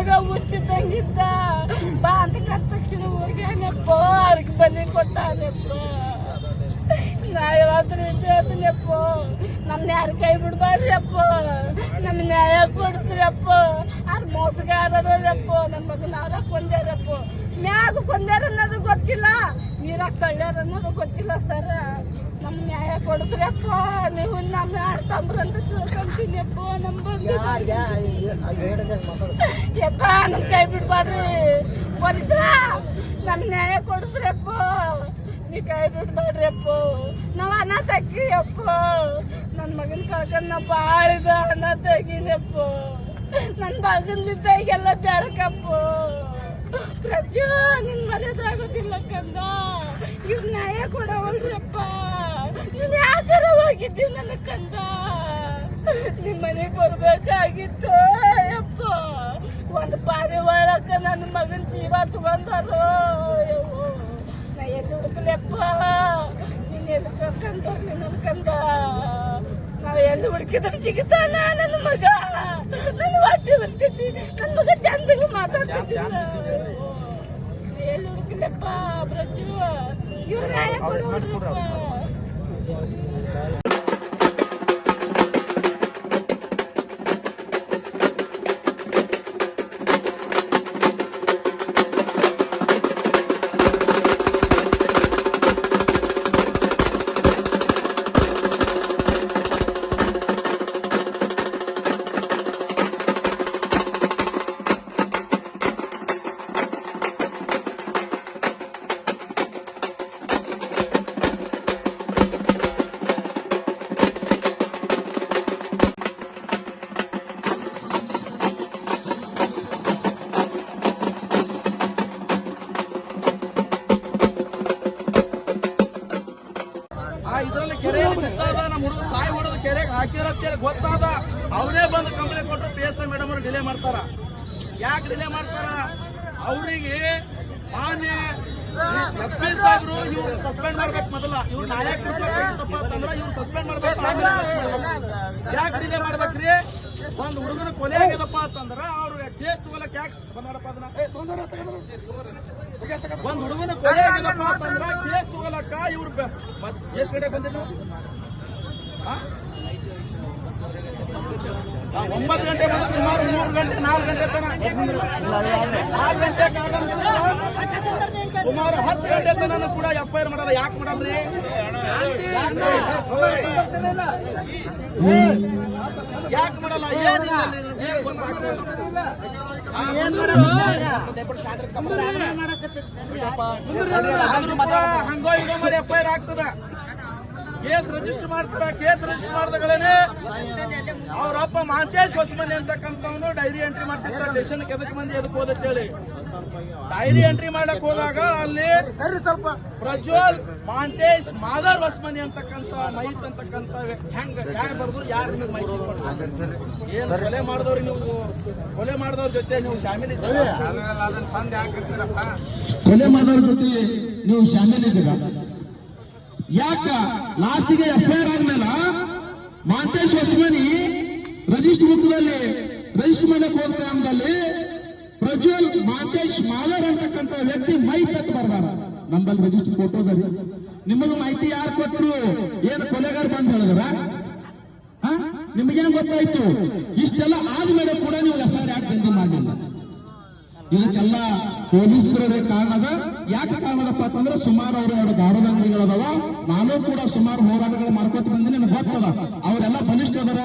ಮಗ ಮುಚ್ಚಿದ್ದಂಗಿದ್ದ. ಬಾ ಅಂತ ಕತ್ ತಕ್ಷಣ ಹೋಗ್ಯಾನಪ್ಪ ಅವ್ರಿಗೆ ಬಲಿ ಕೊಟ್ಟಾನಪ್ಪ ನಾ ಯಾವತ್ತರ ಹೇಳ್ತೀನಪ್ಪ ನಮ್ನ ಯಾರು ಕೈ ಬಿಡ್ಬಾರ್ರಪ್ಪ ನಮ್ಮ ನ್ಯಾಯ ಕೊಡಿಸ್ರಪ್ಪ ಅವ್ರ ಮೋಸಗಾರರಪ್ಪ ನಮ್ಮ ಮಗನ ಅವ್ರ ಕೊಂದ್ಯಾರಪ್ಪ ಮ್ಯಾಗ ಕೊಂದ್ಯಾರ ಅನ್ನೋದು ಗೊತ್ತಿಲ್ಲ. ನೀರಾಗ ತಳ್ಳ್ಯಾರ ಅನ್ನೋದು ಗೊತ್ತಿಲ್ಲ, ಸರ್. ನಮ್ ನ್ಯಾಯ ಕೊಡಿಸ್ರಪ್ಪ ನೀವು ನಮ್ಮ ಆಡ್ತಂಬ್ರಂತ ತಿಳ್ಕೊಂತೀನಿಯಪ್ಪ ನಮ್ಮ ಬಂದು ಯಪ್ಪ ನಮ್ಮ ಕೈ ಬಿಡ್ಬಾರ್ರಿ ಪೊಲೀಸ್ರ ನಮ್ ನ್ಯಾಯ ಕೊಡಿಸ್ರಪ್ಪ ನೀ ಕೈ ಬಿಡ್ಬಾರ್ರಿ ಅಪ್ಪ. ನಾವ್ ಅನ್ನ ತೆಗಿಯಪ್ಪ ನನ್ ಮಗನ್ ಕಳ್ಕೊಂಡ್ ನಾ ಬಾಳಿದ ಅನ್ನ ತೆಗಿನಪ್ಪ ನನ್ ಮಗನ್ ಬಿದ್ದಾಗೆಲ್ಲ ಬೆಳಕಪ್ಪ ಪ್ರಜು ನಿನ್ ಮರ್ಯಾದಾಗೋದಿಲ್ಲ ಕಂದ. ಇವ್ ನ್ಯಾಯ ಕೊಡವಲ್ರಪ್ಪ. ನೀನ್ ಯಾಕಾರ ಹೋಗಿದ್ದಿ ನನ್ನ ಕಂದ. ನಿಮ್ ಮನೆಗ್ ಬರ್ಬೇಕಾಗಿತ್ತು ಯಪ್ಪ ಒಂದ್ ಪಾರಿ ಒಳಕ ನನ್ನ ಮಗನ್ ಜೀವ ತಗೊಂಡಾರೋ. ನಾ ಎಲ್ಲಿ ಹುಡುಕ್ಲೆಪ್ಪ ನೀನ್ ಎಲ್ಲಿ ಬರ್ಲಿ ನನ್ ಕಂದ? ನಾವ್ ಎಲ್ಲಿ ಹುಡುಕಿದ್ರೆ ಸಿಗುತ್ತಾನ ನನ್ನ ಮಗ ನನ್ನ ಹೊಟ್ಟೆ ಬರ್ತೈತಿ ನನ್ ಮಗ ಚಂದಗೆ ಮಾತಾಡ್ತಿದ್ದಿಲ್ಲ ನಾ ಎಲ್ಲಿ ಹುಡುಕಿಲ್ಲಪ್ಪ ಬ್ರಜು ಇವ್ರ ನ್ಯಾಯ ಕೆರೆಗೆ ಹಾಕಿರತ್ತೇಳಿ ಗೊತ್ತಾದ. ಅವರೇ ಬಂದು ಕಂಪ್ಲೇಂಟ್ ಕೊಟ್ಟರು P S I madam delay ಮಾಡ್ತಾರ. ಯಾಕೆ ಡಿಲೇ ಮಾಡ್ತಾರ? ಅವರಿಗೆ ಮಾನ್ಯ ಎಸ್ ಪಿ ಸಾಹೇಬ್ರು ಇವ್ರು ಸಸ್ಪೆಂಡ್ ಮಾಡ್ಬೇಕು ಮೊದಲ. ಇವ್ರು ನಾಳೆ ಕೊಡಿಸ್ಬೇಕಾಗಿತ್ತಪ್ಪ ಅಂತಂದ್ರೆ ಇವ್ರು ಸಸ್ಪೆಂಡ್ ಮಾಡ್ಬೇಕು. ಯಾಕೆ ಡಿಲೇ ಮಾಡ್ಬೇಕ್ರಿ? ಒಂದ್ ಹುಡುಗನ ಕೊಲೆ ಆಗ್ಯದಪ್ಪ ಅಂತಂದ್ರ ಅವ್ರು ಕೇಸ್ ತಗೊಳಕ್ ಯಾಕೆ ಬಂದಾರಪ್ಪ ಅದನ್ನ? ಒಂದು ಹುಡುಗನ ಕೊಲೆ ಆಗಿದಪ್ಪ ಅಂತಂದ್ರ ಕೇಸ್ ತಗೊಳಕ ಇವ್ರು ಎಷ್ಟು ಗಂಟೆ ಬಂದಿದ್ರು? ಒಂಬತ್ತು ಗಂಟೆ ಬಂದ್ರೆ ಸುಮಾರು ಮೂರು ಗಂಟೆ ನಾಲ್ಕು ಗಂಟೆ ತನ ನಾಲ್ಕು ಗಂಟೆ ಸುಮಾರು ಹತ್ತು ಗಂಟೆ ತನಕ ಕೂಡ ಎಫ್ ಐ ಆರ್ ಮಾಡಲ್ಲ ಯಾಕೆ ಮಾಡಲ್ರಿ ಯಾಕೆ ಮಾಡಲ್ಲ ಹಂಗೋ ಹಿಂಗೋ ಮಾಡಿ ಎಫ್ ಐ ಆರ್ ಆಗ್ತದ ಕೇಸ್ ರಿಜಿಸ್ಟರ್ ಮಾಡ್ತಾರ? ಕೇಸ್ ರಿಜಿಸ್ಟರ್ ಮಾಡಿದಾಗಲೇ ಅವರಪ್ಪ ಮಾಂತೇಶ್ ಹೊಸಮನೆ ಅಂತಕ್ಕಂಥವ್ನು ಡೈರಿ ಎಂಟ್ರಿ ಮಾಡ್ತಿರ್ತಾರೆ. ಸ್ಟೇಷನ್ ಎದಕ್ ಮಂದಿ ಎದಕ್ಕೆ ಹೋದಂತೇಳಿ ಡೈರಿ ಎಂಟ್ರಿ ಮಾಡಕ್ ಹೋದಾಗ ಅಲ್ಲಿ ಪ್ರಜ್ವಲ್ ಮಾಂತೇಶ್ ಮಾದರ್ ಹೊಸಮನಿ ಅಂತಕ್ಕಂಥ ಮೈತ್ ಅಂತಕ್ಕಂಥ ವ್ಯಕ್ತಿ ಹೆಂಗ ಹೆಂಗ್ ಬರ್ದು ಯಾರು ನಿಮಗೆ ಮೈತ್ ಏನ್ ಕೊಲೆ ಮಾಡಿದವ್ರು ನೀವು? ಕೊಲೆ ಮಾಡಿದವ್ರ ಜೊತೆ ನೀವು ಶಾಮೀಲ್ ಇದ್ದೀರಾ? ಕೊಲೆ ಮಾಡೋರ ಜೊತೆ ನೀವು ಶಾಮೀಲ್ ಇದ್ದೀರಾ? ಯಾಕ? ಲಾಸ್ಟಿಗೆ ಎಫ್ ಐ ಆರ್ ಆದ್ಮೇಲ ಮಾಂತೇಶ್ ಹೊಸಮನಿ ರಜಿಸ್ಟರ್ ಬುಕ್ದಲ್ಲಿ ರಜಿಸ್ಟರ್ ಮಾಡಕ್ ಹೋದ ಟೈಮ್ದಲ್ಲಿ ಪ್ರಜ್ವಲ್, ಮಾಂತೇಶ್ ಮಾಲರ್ ಅಂತಕ್ಕಂಥ ವ್ಯಕ್ತಿ ಮೈತ್ ಅಂತ ಬರ್ದಾರ. ನಂಬಲ್ಲಿ ರಜಿಸ್ಟರ್ ಫೋಟೋದಲ್ಲಿ ನಿಮಗೆ ಮಾಹಿತಿ ಯಾರು ಕೊಟ್ಟರು ಏನು ಕೊಲೆಗಾರ ಬಂದ್ ಹೇಳಿದ್ರ? ನಿಮಗೇನ್ ಗೊತ್ತಾಯ್ತು? ಇಷ್ಟೆಲ್ಲ ಆದ್ಮೇಲೆ ಕೂಡ ನೀವು ಎಫ್ ಐ ಆರ್ ಯಾಕೆ ಜಲ್ದಿ ಮಾಡಲಿಲ್ಲ ಇದಕ್ಕೆಲ್ಲ ಪೊಲೀಸರೇ ಕಾರಣದ ಯಾಕೆ ಕಾರಣದಪ್ಪ ಅಂತಂದ್ರೆ ಸುಮಾರು ಅವರು ಎರಡು ದಾರದ ಅಂಗಡಿಗಳದಾವ ನಾನು ಕೂಡ ಸುಮಾರು ಹೋರಾಟಗಳು ಮಾಡ್ಕೊತ ಬಂದಿನಿ, ನನಗೆ ಗೊತ್ತದ ಅವರೆಲ್ಲ ಬಲಿಷ್ಠ ಅದರ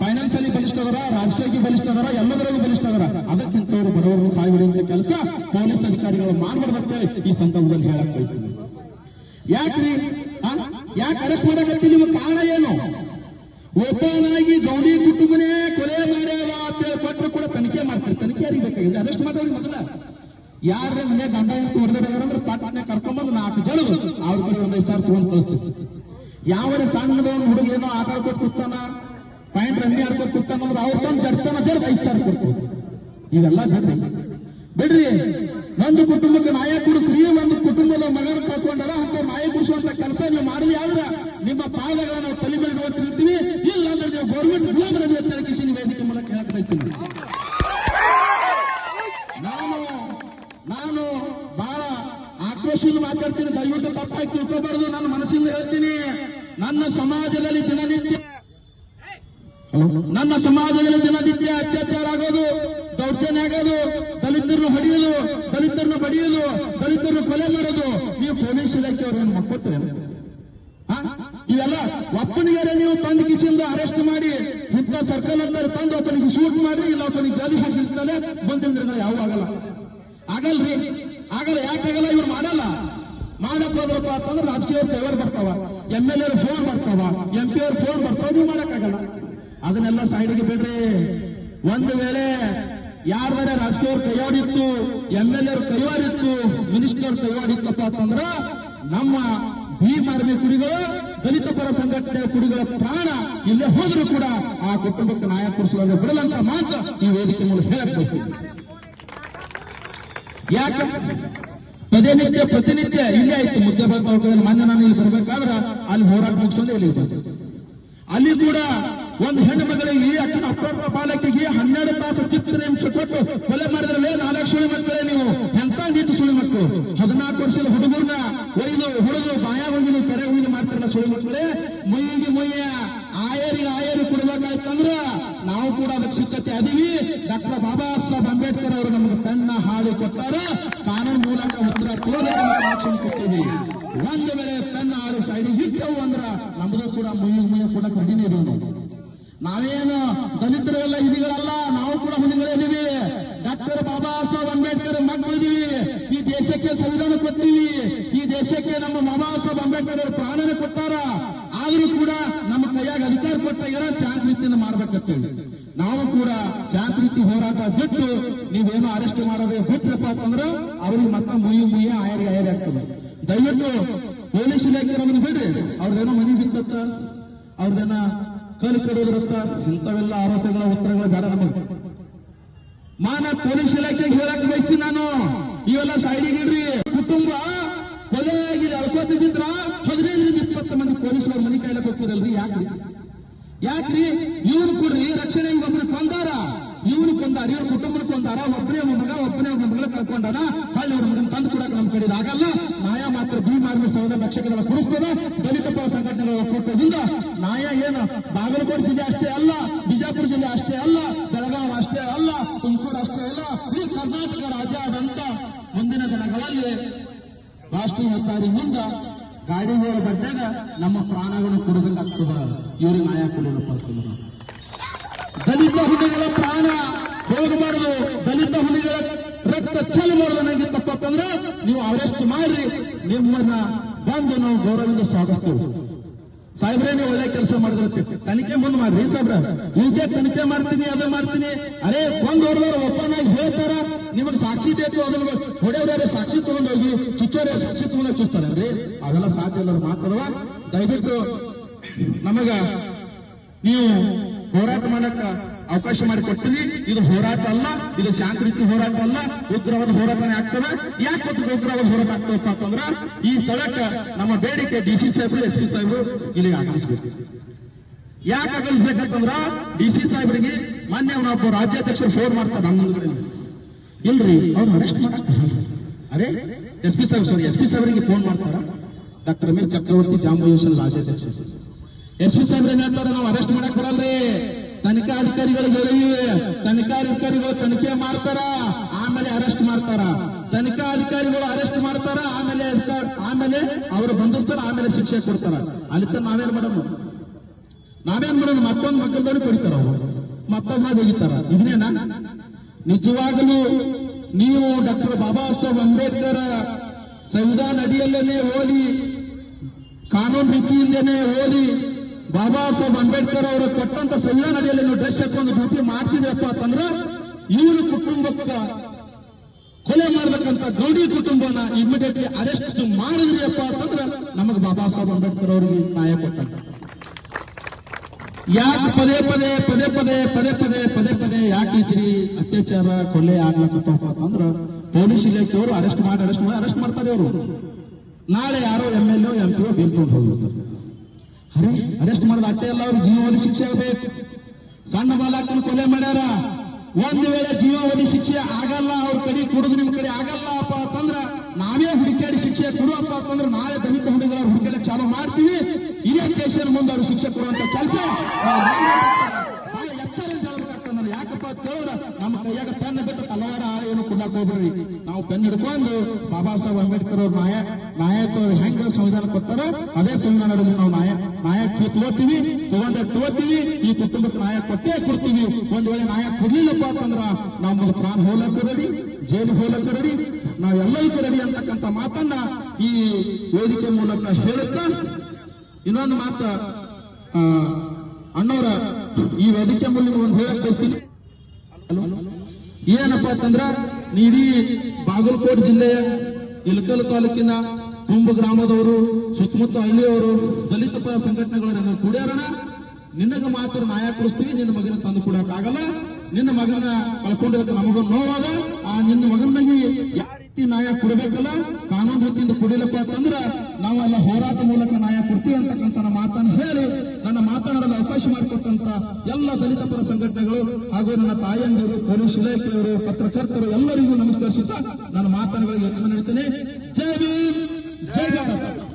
ಫೈನಾನ್ಸಿಯಲಿ ಬಲಿಷ್ಠ ಅದರ ರಾಜಕೀಯಕ್ಕೆ ಬಲಿಷ್ಠ ಅದರ ಎಲ್ಲದರಲ್ಲೂ ಬಲಿಷ್ಠ ಅದರ ಅದಕ್ಕಿಂತ ಅವರು ಬಡವರನ್ನು ಸಾಯಿ ಕೆಲಸ ಪೊಲೀಸ್ ಅಧಿಕಾರಿಗಳು ಮಾಡಬಾರ್ದಂತೆ ಈ ಸಂದರ್ಭದಲ್ಲಿ ಹೇಳಕ್ ಬಯಸ್ತೀನಿ. ಯಾಕ್ರಿ? ಯಾಕೆ ಅರೆಸ್ಟ್ ಮಾಡಕತ್ತಿ ನಿಮ್ಮ ಕಾರಣ ಏನು? ಓಪನ್ ಗೌಡಿ ಕುಟುಂಬನೇ ಕೊಲೆ ಮಾಡ್ಯಾವ ಅಂತ ಕೊಟ್ಟರು ಕೂಡ ತನಿಖೆ ಮಾಡ್ತಾರೆ. ತನಿಖೆ ಯಾರಿಗೆ ಬೇಕಾಗಿದೆ? ಅರೆಸ್ಟ್ ಮಾಡೋರಿಗೆ ಮೊದಲ. ಯಾರ ಮನೆ ಗಂಡ ಹೆಂಡತಿ ಪಟ್ಟನೆ ಕರ್ಕೊಂಡ್ಬಂದು ನಾಲ್ಕು ಜನ ಅವ್ರ ಕಡೆ ಒಂದೈದು ಸಾವಿರ ತಗೊಂಡು ಕಳಿಸ್ತೀವಿ ಯಾವ ಒಂದು ಹುಡುಗ ಏನೋ ಆಟ ಆಡ್ಕೊತ ಕೂತಾನ ಪಾಯಿಂಟ್ ರನ್ನಿ ಆಡ್ಕೊತ ಕೂತಾನ ಅಂದ್ರೆ ಅವ್ರ ತಂದು ಜಡ್ತಾನ ಜಡ್ ಐದು ಸಾವಿರ ಕೊಡ್ತೀವಿ ಇವೆಲ್ಲ ಬಿಡ್ರಿ. ಬಿಡ್ರಿ. ಒಂದು ಕುಟುಂಬಕ್ಕೆ ನಾಯ ಕುಡಿಸ್ರಿ. ಒಂದು ಕುಟುಂಬದ ಮಗನ ಕಳ್ಕೊಂಡಾರ ಅಂತ ನಾಯ ಕುಡಿಸುವಂತ ಕೆಲಸ ನೀವು ಮಾಡಿದ್ರಿ ಆದ್ರ ನಿಮ್ಮ ಪಾದಗಳನ್ನ ನಾವು ತಲೆ ಮೇಲೆ ನೋಡ್ತಿರ್ತೀವಿ. ಇಲ್ಲ ಅಂದ್ರೆ ನೀವು ಗೌರ್ಮೆಂಟ್ ಗುಲಾಮರನ್ನು ಅಂತ ಕಿಶನ್ ವೇದಿಕೆ ಮೂಲಕ ಹೇಳಕ್ ಬಯಸ್ತೀನಿ ನಾನು ನಾನು ಬಹಳ ಆಕ್ರೋಶ ಆಕ್ರೋಶದಿಂದ ಮಾತಾಡ್ತೀನಿ ದಯವಿಟ್ಟು ತಪ್ಪಾಗಿ ತಿಳ್ಕೋಬಾರ್ದು ನನ್ನ ಮನಸ್ಸಿಂದ ಹೇಳ್ತೀನಿ. ನನ್ನ ಸಮಾಜದಲ್ಲಿ ದಿನನಿತ್ಯ ನನ್ನ ಸಮಾಜದಲ್ಲಿ ದಿನನಿತ್ಯ ಅತ್ಯಾಚಾರ ಆಗೋದು, ದೌರ್ಜನ್ಯ ಆಗೋದು, ದಲಿತರನ್ನು ಹೊಡೆಯೋದು ದಲಿತರನ್ನು ಬಡಿಯೋದು ದಲಿತರನ್ನು ಕೊಲೆ ಮಾಡೋದು ನೀವು ಪೊಲೀಸ್ ಇಲಾಖೆಯವ್ರನ್ನ ಮಕ್ಕೋತೀರ? ಇವೆಲ್ಲ ಒಪ್ಪನಿಗೆ ನೀವು ತಂದು ಕಿಸಿಂದು ಅರೆಸ್ಟ್ ಮಾಡಿ, ಇಂಥ ಸರ್ಕಲ್ ಅಂತ ತಂದು ಒಬ್ಬನಿಗೆ ಶೂಟ್ ಮಾಡಿ, ಇಲ್ಲ ಒಬ್ಬನಿಗೆ ಗಾಲಿ ಹಾಕಿರ್ತಾನೆ ಬಂದ್ರೆ ಯಾವ ಆಗಲ್ಲ ಆಗಲ್ರಿ? ಆಗಲ್ಲ, ಯಾಕಾಗಲ್ಲ? ಇವ್ರು ಮಾಡಲ್ಲ. ಮಾಡಕ್ ಹೋದ್ರಪ್ಪ ಅಂತಂದ್ರೆ ರಾಜಕೀಯ ಕೈವರ್ ಬರ್ತಾವ. ಎಂ ಎಲ್ ಎರ್ ಫೋನ್ ಬರ್ತಾವ. ಎಂ ಪಿ ಅವ್ರ ಫೋನ್ ಬರ್ತಾವ. ನೀವು ಮಾಡಕ್ಕಾಗಲ್ಲ ಅದನ್ನೆಲ್ಲ ಸೈಡ್ಗೆ ಬಿಡ್ರಿ. ಒಂದು ವೇಳೆ ಯಾರ್ದಾರೆ ರಾಜಕೀಯವ್ರ ಕೈವಾಡಿತ್ತು ಎಂ ಎಲ್ ಎರ್ ಕೈವಾಡಿತ್ತು ಮಿನಿಸ್ಟರ್ ಕೈವಾಡಿತ್ತಪ್ಪ ಅಂತಂದ್ರ ನಮ್ಮ ಭೀಮ್ ಆರ್ಮಿ ಕುಡಿಗಳು ದಲಿತ ಪರ ಸಂಘಟನೆಯ ಕುಡಿಗಳ ಪ್ರಾಣ ಇಲ್ಲೇ ಹೋದ್ರು ಕೂಡ ಆ ಕುಟುಂಬಕ್ಕೆ ನ್ಯಾಯ ಕೊಡಿಸಲು ಬಿಡಲಂತ ಮಾತ್ರ ಈ ವೇದಿಕೆ ಮೂಲಕ ಬಯಸ್ತೀನಿ. ಯಾಕೆ? ಪ್ರತಿನಿತ್ಯ ಪ್ರತಿನಿತ್ಯ ಇಲ್ಲೇ ಆಯ್ತು. ಮುದ್ದೆ ಬಂದ ಮೊನ್ನೆ ನಾನು ಇಲ್ಲಿ ಬರ್ಬೇಕಾದ್ರ ಅಲ್ಲಿ ಹೋರಾಟ ಮುಗಿಸೋದೇ ಇಲ್ಲಿ ಬಂದೆ. ಅಲ್ಲಿ ಕೂಡ ಒಂದು ಹೆಣ್ಣು ಮಗಳಿಗೆ ಅಕ್ಕನ ಅಪ್ರಾಪ್ತ ಬಾಲಕಿಗೆ ಹನ್ನೆರಡು ತಾಸು ಚಿತ್ರ ನಿಮಿಷ ಕೊಟ್ಟು ಕೊಲೆ ಮಾಡಿದ್ರಲ್ಲೇ ನಾಲ್ಕು ಸುಳಿ ಮಕ್ಕಳೇ ನೀವು? ಎಂತ ನೀತು ಸುಳಿ ಮಕ್ಕಳು ಹದಿನಾಲ್ಕು ವರ್ಷದ ಹುಡುಗರನ್ನ ಒಯ್ದು, ಹುಡುಗು ಬಾಯ ನೀವು ಕೆರೆ ಹೋಗಿ ಮಾಡ್ತಾರಲ್ಲ ಸುಳಿ ಮಕ್ಕಳೇ ಮುಯ್ಯಿಗೆ ಮುಯ್ಯ, ಆಯರಿಗೆ ಆಯರಿ ಕೊಡ್ಬೇಕಾಯ್ತಂದ್ರ ನಾವು ಕೂಡ ಅದಕ್ಕೆ ಸಿದ್ಧತೆ ಅದೀವಿ ಡಾಕ್ಟರ್ ಬಾಬಾ ಸಾಹೇಬ್ ಅಂಬೇಡ್ಕರ್ ಅವರು ನಮಗೆ ಪೆನ್ನ ಹಾಳಿ ಕೊಟ್ಟಾರ ಕಾನೂನು ಮೂಲಕ ಉತ್ತರ ಕೊಡಬೇಕಂತ ಆಕ್ಷನ್ ಕೊಡ್ತೀವಿ ಒಂದು ವೇಳೆ ಪೆನ್ನ ಹಾಳಿ ಇಟ್ಟವು ಅಂದ್ರ ನಮ್ದು ಕೂಡ ಮುಯ್ಯ ಮುಯ್ಯ ಕೂಡ ಕಡಿಮೆ ಇದೇವು ನಾವು ನಾವೇನು ದಲಿತರೆಲ್ಲ ಇದೀಗಳಲ್ಲ ನಾವು ಕೂಡ ಹುಲಿಗಳೇ ಇದೀವಿ. ಡಾಕ್ಟರ್ ಬಾಬಾ ಸಾಹೇಬ್ ಅಂಬೇಡ್ಕರ್ ಮಕ್ಕಳಿದೀವಿ ಈ ದೇಶಕ್ಕೆ ಸಂವಿಧಾನ ಕೊಡ್ತೀವಿ. ಈ ದೇಶಕ್ಕೆ ನಮ್ಮ ಬಾಬಾ ಸಾಹೇಬ್ ಅಂಬೇಡ್ಕರ್ ಅವರು ಪ್ರಾಣನ ಕೊಟ್ಟಾರ. ಆದ್ರೂ ಕೂಡ ನಮ್ಮ ಕೈಯಾಗ ಅಧಿಕಾರ ಕೊಟ್ಟಾಗ ಶಾಂತ ರೀತಿಯಿಂದ ಮಾಡ್ಬೇಕಂತೇಳಿ. ನಾವು ಕೂಡ ಶಾಂತ ರೀತಿ ಹೋರಾಟ ಬಿಟ್ಟು ನೀವೇನು ಅರೆಸ್ಟ್ ಮಾಡೋದೇ ಬಿಟ್ರಪ್ಪ ಅಂತಂದ್ರೆ ಅವ್ರಿಗೆ ಮತ್ತೆ ಮುಯಿ ಮುಯ್ಯ ಆಯರಿಗೆ ಆಯರಿ ಆಗ್ತದೆ. ದಯವಿಟ್ಟು ಪೊಲೀಸ್ ಇಲಾಖೆ ಅದನ್ನು ಬಿಡ್ರಿ ಅವ್ರದ್ದೇನೋ ಮನೆ ಬಿದ್ದತ್ತ ಅವ್ರದೇನ ಕಲ್ ಕಡೋದ್ರತ್ತ, ಇಂಥವೆಲ್ಲ ಆರೋಪಗಳ ಉತ್ತರಗಳು ಬೇಡ ನಮಗೆ. ಮಾನ ಪೊಲೀಸ್ ಇಲಾಖೆಗೆ ಹೇಳಕ್ ಬಯಸ್ತೀನಿ ನಾನು. ಇವೆಲ್ಲ ಸೈಡಿಗೆ ಇಡ್ರಿ. ಕುಟುಂಬ ಕೊಲೆಯಾಗಿ ಅಳ್ಕೋತಿದ್ರ ಹದಿನೈದರಿಂದ ಇಪ್ಪತ್ತು ಮಂದಿ ಪೊಲೀಸರು ಮನೆ ಕೈಲಕ್ಕೆ ಹೋಗ್ತದಲ್ರಿ ಯಾಕ್ರಿ? ಯಾಕ್ರಿ? ಇವ್ರು ಕೊಡ್ರಿ. ಇವನು ಕೊಂದಾರ ಇವ್ರ ಕುಟುಂಬದ ಕೊಂದಾರ ಒಬ್ಬನೇ ಒಬ್ಬ ಮಗ, ಒಬ್ಬನೇ ಒಬ್ಬ ಮಗಳ ಕಳ್ಕೊಂಡಾನ ಹಳ್ಳಿ ಅವ್ರ ಮಗನ ತಂದು ಕೊಡಕ್ಕೆ ನಮ್ ಕಡೆ ಆಗಲ್ಲ ನ್ಯಾಯ ಮಾತ್ರ ಬಿ ಮಾರ್ಮಿ ಸಂಘದ ರಕ್ಷಕರ ಕೊಡಿಸ್ತದ ದಲಿತ ಪರ ಸಂಘಟನೆಗಳ ಒಕ್ಕೂಟದಿಂದ. ನ್ಯಾಯ ಏನು? ಬಾಗಲಕೋಟೆ ಜಿಲ್ಲೆ ಅಷ್ಟೇ ಅಲ್ಲ, ಬಿಜಾಪುರ ಜಿಲ್ಲೆ ಅಷ್ಟೇ ಅಲ್ಲ ಬೆಳಗಾವಿ ಅಷ್ಟೇ ಅಲ್ಲ, ತುಮಕೂರು ಅಷ್ಟೇ ಅಲ್ಲ, ಈ ಕರ್ನಾಟಕ ರಾಜ್ಯ ಆದಂತ ಮುಂದಿನ ದಿನಗಳಲ್ಲಿ ರಾಷ್ಟ್ರೀಯ ಹೆದ್ದಾರಿ ಮುಂದ ಗಾಡಿಗಳ ಬಡ್ಡಾಗ ನಮ್ಮ ಪ್ರಾಣಗಳು ಕೊಡಬೇಕಾಗ್ತದ ಇವರಿಗೆ ನ್ಯಾಯ ಕೊಡೋದಪ್ಪ ದಲಿತ ಹುದ್ದೆಗಳ ಪ್ರಾಣ. ಹೋಗಬಾರದು ದಲಿತ ಹುಲಿಗಳ ರಕ್ತ ಚೆಲ್ಲಬಾರದು ನನಗೆ ತಪ್ಪಂದ್ರೆ ನೀವು ಅರೆಸ್ಟ್ ಮಾಡ್ರಿ. ನಿಮ್ಮನ್ನ ಬಂದು ನಾವು ಗೌರವದಿಂದ ಸ್ವಾಗತಿಸ್ತೇವೆ. ಸಾಹೇಬ್ರೆ, ನೀವು ಒಳ್ಳೆ ಕೆಲಸ ಮಾಡಿದ್ರೆ ತನಿಖೆ ಮುಂದೆ ಮಾಡ್ರಿ ಸಾಹೇಬ್ರ. ಹೀಗೆ ತನಿಖೆ ಮಾಡ್ತೀನಿ, ಅದ ಮಾಡ್ತೀನಿ. ಅರೆ, ಒಂದ್ ಹೊಡೆದವ್ರು ಒಪ್ಪನಾಗಿ ಹೇಳ್ತಾರ. ನಿಮಗೆ ಸಾಕ್ಷಿ ಬೇಕು, ಅದನ್ನ ಹೊಡೆಯವ್ರೆ ಸಾಕ್ಷಿ ತಗೊಂಡು ಹೋಗಿ, ಚುಚ್ಚೋರೆ ಸಾಕ್ಷಿ ತಗೊಂಡು ಚುಚ್ತಾರಲ್ರಿ ಅವೆಲ್ಲ ಸಾಧ್ಯ ಇಲ್ಲ ಮಾತಲ್ವ ದಯವಿಟ್ಟು ನಮಗ ನೀವು ಹೋರಾಟ ಮಾಡಕ್ಕ ಅವಕಾಶ ಮಾಡಿ ಕೊಡ್ತೀವಿ. ಇದು ಹೋರಾಟ ಅಲ್ಲ, ಇದು ಶಾಂತಿಯುತ ಹೋರಾಟ ಅಲ್ಲ, ಉಗ್ರವಾದ ಹೋರಾಟನೇ ಆಗ್ತದೆ. ಯಾಕೆ ಗೊತ್ತಿಗೆ ಉಗ್ರವಾದ ಹೋರಾಟ ಆಗ್ತದಪ್ಪ ಅಂತಂದ್ರ ಈ ಸ್ಥಳಕ್ಕೆ ನಮ್ಮ ಬೇಡಿಕೆ ಡಿ ಸಿ ಸಾಹೇಬರು, ಎಸ್ ಪಿ ಸಾಹೇಬರು ಇಲ್ಲಿಗೆ ಆಗಮಿಸಬೇಕು. ಯಾಕೆ ಆಗಮಿಸ್ಬೇಕಂತಂದ್ರ, ಡಿ ಸಿ ಸಾಹೇಬ್ರಿಗೆ ಮೊನ್ನೆ ಅವನೊಬ್ಬ ರಾಜ್ಯಾಧ್ಯಕ್ಷರು ಫೋನ್ ಮಾಡ್ತಾರೆ ನಮ್ಮ ಮುಂದ್ಗಡೆ. ಇಲ್ರಿ, ಅವ್ರು ಅರೆಸ್ಟ್ ಮಾಡ್ತಾರೆ ಅರೆ, S P Saheb sorry S P ಸಾಹೇಬರಿಗೆ ಫೋನ್ ಮಾಡ್ತಾರ. ಡಾಕ್ಟರ್ ರಮೇಶ್ ಚಕ್ರವರ್ತಿ ಯೋಜನೆ ರಾಜ್ಯಾಧ್ಯಕ್ಷ ಎಸ್ ಪಿ ಸಾಹೇಬ್ರ ಹೇಳ್ತಾರೆ, ನಾವು ಅರೆಸ್ಟ್ ಮಾಡಕ್ ಬರಲ್ರಿ. ತನಿಖಾ ಅಧಿಕಾರಿಗಳು ಹೇಳಿ ತನಿಖಾ ಅಧಿಕಾರಿಗಳು ತನಿಖೆ ಮಾಡ್ತಾರ? ಆಮೇಲೆ ಅರೆಸ್ಟ್ ಮಾಡ್ತಾರ? ತನಿಖಾ ಅಧಿಕಾರಿಗಳು ಅರೆಸ್ಟ್ ಮಾಡ್ತಾರ? ಆಮೇಲೆ ಆಮೇಲೆ ಅವರು ಬಂಧಿಸ್ತಾರ? ಆಮೇಲೆ ಶಿಕ್ಷೆ ಕೊಡ್ತಾರ? ಅಲ್ಲಿ ನಾವೇನ್ ಮಾಡೋಣ ನಾವೇನ್ ಮಾಡೋಣ ಮತ್ತೊಂದು ಮಕ್ಕಳದವ್ರು ಕೊಡ್ತಾರ ಅವರು? ಮತ್ತೊಬ್ಬ ಹೋಗಿತ್ತಾರ ಇದನ್ನೇನ? ನಿಜವಾಗಲೂ ನೀವು ಡಾಕ್ಟರ್ ಬಾಬಾ ಸಾಹೇಬ್ ಅಂಬೇಡ್ಕರ್ ಸಂವಿಧಾನ ಅಡಿಯಲ್ಲೇನೆ ಓದಿ, ಕಾನೂನು ರೀತಿಯಿಂದನೇ ಓದಿ ಬಾಬಾ ಸಾಹೇಬ್ ಅಂಬೇಡ್ಕರ್ ಅವರು ಕೊಟ್ಟಂತ ಸಂವಿಧಾನ ಅಡಿಯಲ್ಲಿ ನೀವು ಡ್ರೆಸ್ ಹಾಕೊಂಡು ಡ್ಯೂಟಿ ಮಾಡ್ತಿದ್ರಪ್ಪ ಅಂತಂದ್ರ ಇವನು ಕುಟುಂಬಕ್ಕ ಕೊಲೆ ಮಾಡ್ಬೇಕಂತ ಗೌಡಿ ಕುಟುಂಬನ ಇಮಿಡಿಯೇಟ್ಲಿ ಅರೆಸ್ಟ್ ಮಾಡಿದ್ರಿ ಅಪ್ಪ ಅಂತಂದ್ರ ನಮಗ್ ಬಾಬಾ ಸಾಹೇಬ್ ಅಂಬೇಡ್ಕರ್ ಅವರಿಗೆ ನ್ಯಾಯ ಕೊಟ್ಟಂತ. ಯಾಕೆ ಪದೇ ಪದೇ ಪದೇ ಪದೇ ಪದೇ ಪದೇ ಪದೇ ಪದೇ ಯಾಕೆ ಇದ್ರಿ ಅತ್ಯಾಚಾರ, ಕೊಲೆ ಆಗ್ಲಕ್ಕಪ್ಪ ಅಂತಂದ್ರ ಪೊಲೀಸ್ ಇಲಾಖೆಯವರು ಅರೆಸ್ಟ್ ಮಾಡಿ ಅರೆಸ್ಟ್ ಮಾಡಿ ಅರೆಸ್ಟ್ ಮಾಡ್ತಾರೆ ಅವರು ನಾಳೆ ಯಾರೋ ಎಂ ಎಲ್ ಎಂ ಪಿ ಬೀಳ್ಕೊಂಡು ಹೋಗ್ತಾರೆ ಅರೆಸ್ಟ್ ಮಾಡಿದ ಅಟ್ಟೆ ಎಲ್ಲ ಅವ್ರಿಗೆ ಜೀವಾವಧಿ ಶಿಕ್ಷೆ ಆಗಬೇಕು. ಸಣ್ಣ ಬಾಲಕನ ಕೊಲೆ ಮಾಡ್ಯಾರ. ಒಂದ್ ವೇಳೆ ಜೀವಾವಧಿ ಶಿಕ್ಷೆ ಆಗಲ್ಲ, ಅವ್ರ ಕಡೆ ಕುಡಿದು ನಿಮ್ ಕಡೆ ಆಗಲ್ಲ ಅಪ್ಪ ಅಂತಂದ್ರ ನಾವೇ ಹುಡುಕಾಡಿ ಶಿಕ್ಷೆ ಕೊಡುವಪ್ಪ ಅಂತಂದ್ರೆ ನಾವೇ ದಲಿತ ಹುಡುಗರ ಹುಡುಕಾಡಿ ಚಾಲು ಮಾಡ್ತೀವಿ. ಇದೇ ಕೇಸಿನ ಮುಂದೆ ಅವ್ರು ಶಿಕ್ಷೆ ಕೊಡುವಂತ ಕೆಲಸ. ನಾವು ಯಾಕಪ್ಪ ಅಂತ ಹೇಳಿದ್ರೆ ನಮ್ಮ ಕೈಯಾಗ ನಾವು ಪೆನ್ ಹಿಡ್ಕೊಂಡು ಬಾಬಾ ಸಾಹೇಬ್ ಅಂಬೇಡ್ಕರ್ ಅವ್ರ ನಾಯ ನಾಯಕರು ಹೆಂಗ ಸಂವಿಧಾನ ಕೊಡ್ತಾರ ಅದೇ ಸಂವಿಧಾನ ನಾವು ನಾಯ, ನಾಯಕ ತಗೋತೀವಿ, ತಗೊಂಡ ತಗೋತೀವಿ, ಈ ಕುಟುಂಬಕ್ಕೆ ನಾಯಕ ಕೊಟ್ಟೇ ಕೊಡ್ತೀವಿ. ಒಂದ್ ವೇಳೆ ನಾಯಕ ಕೊಡ್ಲಿಲ್ಲಪ್ಪ ಅಂತಂದ್ರ ನಮ್ಮ ಪ್ರಾಣ ಹೋಲಕ್ಕೂ ರೆಡಿ ಜೈಲು ಹೋಲಕ್ಕೂ ರೆಡಿ ನಾವೆಲ್ಲರಿಗೂ ರೆಡಿ ಅಂತಕ್ಕಂಥ ಮಾತನ್ನ ಈ ವೇದಿಕೆ ಮೂಲಕ ಹೇಳುತ್ತಾ, ಇನ್ನೊಂದು ಮಾತ ಅಣ್ಣವರ ಈ ವೇದಿಕೆ ಮೂಲಕ ಒಂದು ಹೇಳಕ್? ಏನಪ್ಪ ಅಂತಂದ್ರ ನೀಡೀ ಬಾಗಲಕೋಟೆ ಜಿಲ್ಲೆಯ ಇಲಕಲ್ ತಾಲೂಕಿನ ಕುಂಭ ಗ್ರಾಮದವರು, ಸುತ್ತಮುತ್ತ ಹಳ್ಳಿಯವರು, ದಲಿತ ಪರ ಸಂಘಟನೆಗಳು ಕೂಡ್ಯಾರಣ ನಿನಗ ಮಾತ್ರ ಕೊಡಿಸ್ತೀವಿ ನಿನ್ನ ಮಗನ ತಂದು ಕೊಡಕ್ ಆಗಲ್ಲ ನಿನ್ನ ಮಗನ ಕಳ್ಕೊಂಡಿರೋದು ನಮಗೂ ನೋವಾದ ಆ ನಿನ್ನ ಮಗನಿಗೆ ಯಾವ ರೀತಿ ನ್ಯಾಯ ಕೊಡಬೇಕಲ್ಲ? ಕಾನೂನು ರೀತಿಯಿಂದ ಕೊಡಿಲಪ್ಪ ಅಂತಂದ್ರ ನಾವೆಲ್ಲ ಹೋರಾಟ ಮೂಲಕ ನ್ಯಾಯ ಕೊಡ್ತೀವಿ ಅಂತಕ್ಕಂಥ ಮಾತನ್ನು ಹೇಳಿ, ನನ್ನ ಮಾತನಾಡಲು ಅವಕಾಶ ಮಾಡಿಕೊಟ್ಟಂತ ಎಲ್ಲ ದಲಿತ ಪರ ಸಂಘಟನೆಗಳು ಹಾಗೂ ನನ್ನ ತಾಯಂದಿರು ಪೊಲೀಸ್ ಇಲಾಖೆಯವರು, ಪತ್ರಕರ್ತರು ಎಲ್ಲರಿಗೂ ನಮಸ್ಕರಿಸುತ್ತಾ ನನ್ನ ಗಮನ ನೀಡ್ತೇನೆ ಜೈ ಭೀಮ್, ಜೈ ಭಾರತ.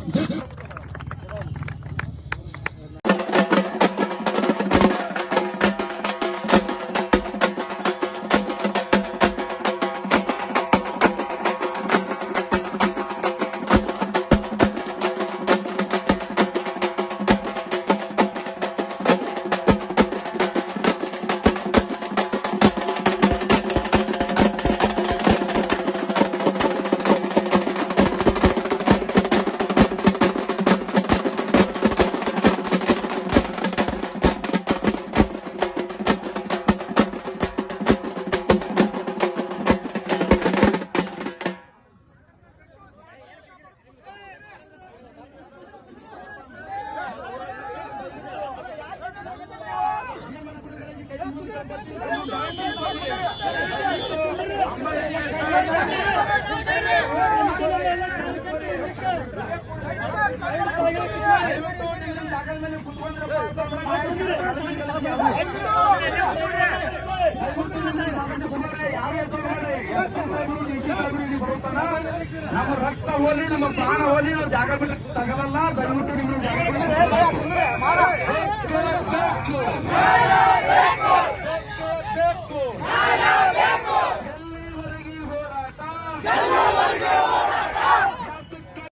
ನಮ್ಮ ರಕ್ತ ಹೋಲಿ ನಮ್ಮ ಪ್ರಾಣ ಹೋಲಿ ನಾವು ಜಾಗ ಬಿಟ್ಟು ತಗಲಲ್ಲ ದಯವಿಟ್ಟು ನೀವು ಜಾಗ ಬಿಟ್ಟು